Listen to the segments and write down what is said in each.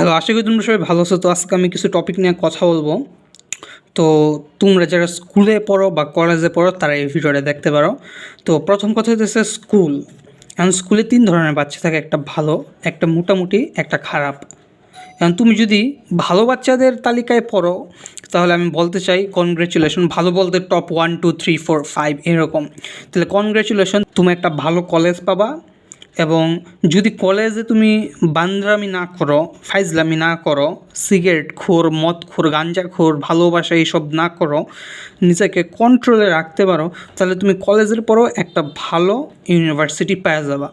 Hello, আশা করি তোমরা সবাই ভালো আছো। তো আজকে আমি কিছু টপিক নিয়ে কথা বলব। তো তোমরা যারা স্কুলে পড়ো বা কলেজে পড়ো, তারা এই ভিডিওটা দেখতে পারো। তো প্রথম কথা হচ্ছে স্কুল এখন স্কুলে তিন ধরনের বাচ্চা থাকে, একটা ভালো, একটা মোটামুটি, একটা খারাপ। এখন তুমি যদি ভালো বাচ্চাদের তালিকায় পড়ো, তাহলে আমি বলতে চাই কনগ্রেচুলেশন ভালো বলতে top one two three four five এরকম। তাহলে কনগ্রেচুলেশন তুমি একটা ভালো কলেজ পাবা। এবং যদি কলেজে তুমি বান্দ্রামি না করো, ফাইজলামি না করো, সিগারেট খোর, মদ খোর, গাঞ্জা খোর, ভালোবাসা এইসব না করো, নিজেকে কন্ট্রোলে রাখতে পারো, তাহলে তুমি কলেজের পরও একটা ভালো ইউনিভার্সিটি পেয়ে যাবা।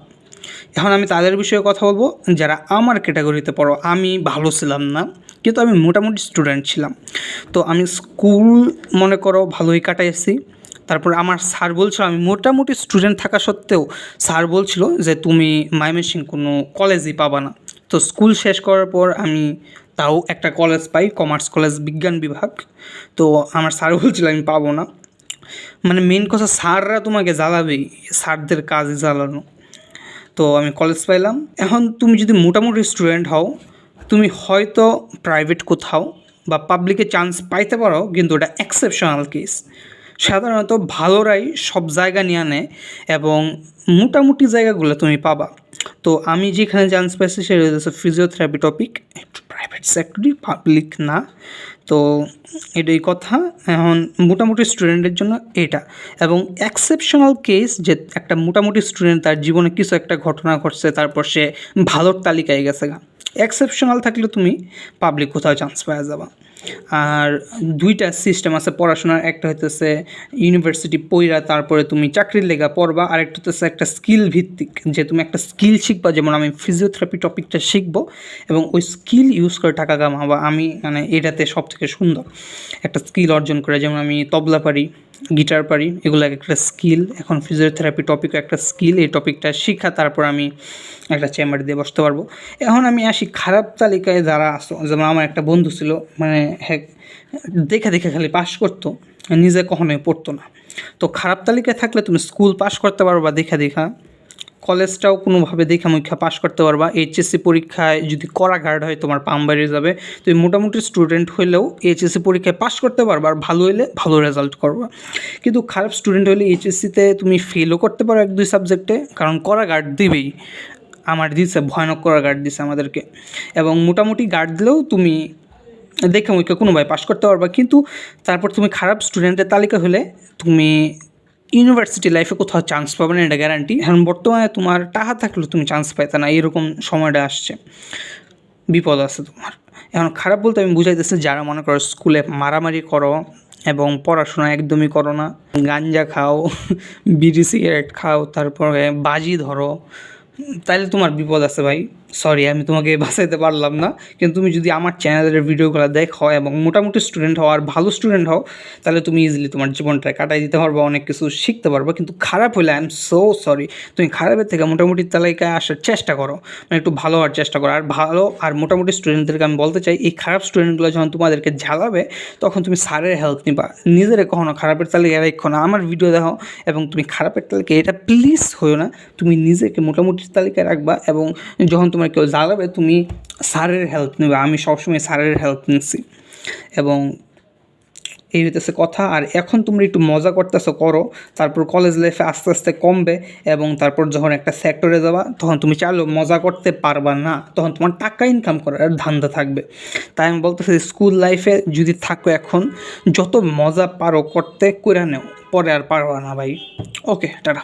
এখন আমি তাদের বিষয়ে কথা বলব। যারা আমার ক্যাটাগরিতে পড়ো, আমি ভালো ছিলাম না, কিন্তু আমি মোটামুটি স্টুডেন্ট ছিলাম। তো আমি স্কুল মনে করো ভালোই কাটাইছি। তারপর আমার স্যার বলছিল, আমি মোটামুটি স্টুডেন্ট থাকা সত্ত্বেও স্যার বলছিল যে, তুমি মাইমেসিং কোনো কলেজই পাবা না। তো স্কুল শেষ করার পর আমি তাও একটা কলেজ পাই কমার্স কলেজ বিজ্ঞান বিভাগ। তো আমার স্যার বলছিল, আমি পাবো না। মানে মেন কথা, স্যাররা তোমাকে জ্বালাবেই, স্যারদের কাজে জ্বালানো। তো আমি কলেজ পাইলাম। এখন তুমি যদি মোটামুটি স্টুডেন্ট হও, তুমি হয়তো প্রাইভেট কোথাও বা পাবলিকে চান্স পাইতে পারো, কিন্তু ওটা এক্সেপশনাল কেস সাধারণত ভালোরাই সব জায়গা নিয়ে আনে এবং মোটামুটি জায়গাগুলো তুমি পাবা। তো আমি যেখানে চান্স পাইছি সেটা হচ্ছে ফিজিওথেরাপি টপিক একটু প্রাইভেট সেক্টরই পাবলিক না। তো এটাই কথা। এখন মোটামুটি স্টুডেন্টের জন্য এটা। এবং এক্সেপশনাল কেস যে একটা মোটামুটি স্টুডেন্ট তার জীবনে কিছু একটা ঘটনা ঘটছে, তারপর সে ভালোর তালিকায় গেছে গা। এক্সেপশনাল থাকলে তুমি পাবলিক কোথাও চান্স পাওয়া যাবা। আর দুইটা সিস্টেম আছে পড়াশোনার, একটা হইতেছে ইউনিভার্সিটি পড়া তারপরে তুমি চাকরির লেগা পড়বা আর একটা হচ্ছে একটা স্কিল ভিত্তিক, যে তুমি একটা স্কিল শিখবা, যেমন আমি ফিজিওথেরাপি টপিকটা শিখব, এবং ওই স্কিল ইউজ করে টাকা কামাবো। আমি মানে এটাতে সব থেকে সুন্দর একটা স্কিল অর্জন করে, যেমন আমি তবলা পারি গিটার পারি, এগুলো এক একটা স্কিল এখন ফিজিওথেরাপি টপিক একটা স্কিল এই টপিকটা শিখা, তারপর আমি একটা চেম্বার দিয়ে বসতে পারব। এখন আমি আসি খারাপ তালিকায় যারা আসো যেমন আমার একটা বন্ধু ছিল মানে হ্যাঁ দেখে দেখে খালি পাস করতো, নিজে কখনোই পড়তো না। তো খারাপ তালিকায় থাকলে তুমি স্কুল পাস করতে পারো বা দেখা দেখা কলেজটাও কোনোভাবে দেখা মুখা পাস করতে পারবা। এইচএসসি পরীক্ষায় যদি কড়া গার্ড হয়, তোমার পাম বেরিয়ে যাবে। তুমি মোটামুটি স্টুডেন্ট হলেও এইচএসসি পরীক্ষায় পাস করতে পারবা আর ভালো হলে ভালো রেজাল্ট করবা। কিন্তু খারাপ স্টুডেন্ট হলে এইচএসসিতে তুমি ফেলও করতে পারো এক, দুই সাবজেক্টে কারণ কড়া গার্ড দিবেই। আমার দিছে, ভয়ানক করা গার্ড দিছে আমাদেরকে। এবং মোটামুটি গার্ড দিলেও তুমি দেখে মুখে কোনো ভাই পাস করতে পারবা। কিন্তু তারপর তুমি খারাপ স্টুডেন্টের তালিকা হলে তুমি ইউনিভার্সিটি লাইফে কোথাও চান্স পাবে না, এটা গ্যারান্টি এখন বর্তমানে তোমার টাকা থাকলেও তুমি চান্স পাইতে না, এরকম সময়টা আসছে। বিপদ আছে তোমার। এখন খারাপ বলতে আমি বুঝাইতেছি যারা মনে করো স্কুলে মারামারি করো এবং পড়াশোনা একদমই করো না, গাঞ্জা খাও, বিড়ি সিগারেট খাও, তারপরে বাজি ধরো তাহলে তোমার বিপদ আছে ভাই। সরি আমি তোমাকে বাঁচাইতে পারলাম না। কিন্তু তুমি যদি আমার চ্যানেলের ভিডিওগুলো দেখো এবং মোটামুটি স্টুডেন্ট হও আর ভালো স্টুডেন্ট হও, তাহলে তুমি ইজিলি তোমার জীবনটা কাটাই দিতে পারব, অনেক কিছু শিখতে পারব। কিন্তু খারাপ হলে আই এম সো সরি তুমি খারাপের থেকে মোটামুটি তালিকায় আসার চেষ্টা করো। মানে একটু ভালো হওয়ার চেষ্টা করো। আর ভালো আর মোটামুটি স্টুডেন্টদেরকে আমি বলতে চাই, এই খারাপ স্টুডেন্টগুলো যখন তোমাদেরকে ঝালাবে, তখন তুমি স্যারের হেল্প নিবা। নিজের কখনো খারাপের তালিকায় রাখো না। আমার ভিডিও দেখো এবং তুমি খারাপের তালিকায়, এটা প্লিজ হয়েও না। তুমি নিজেকে মোটামুটি তালিকায় রাখবা এবং যখন তোমার কেউ জ্বালাবে তুমি স্যারের হেল্প নেবে। আমি সবসময় স্যারের হেল্প নিচ্ছি এবং এই হইতেছে কথা। আর এখন তোমরা একটু মজা করতেছো, করো। তারপর কলেজ লাইফে আস্তে আস্তে কমবে এবং তারপর যখন একটা সেক্টরে যাবা, তখন তুমি চাইলেও মজা করতে পারবা না। তখন তোমার টাকা ইনকাম করার ধান্দা থাকবে। তাই আমি বলতেছি স্কুল লাইফে যদি থাকো এখন, যত মজা পারো, করতে, করে নেও। পরে আর পারবা না ভাই। Okay tata.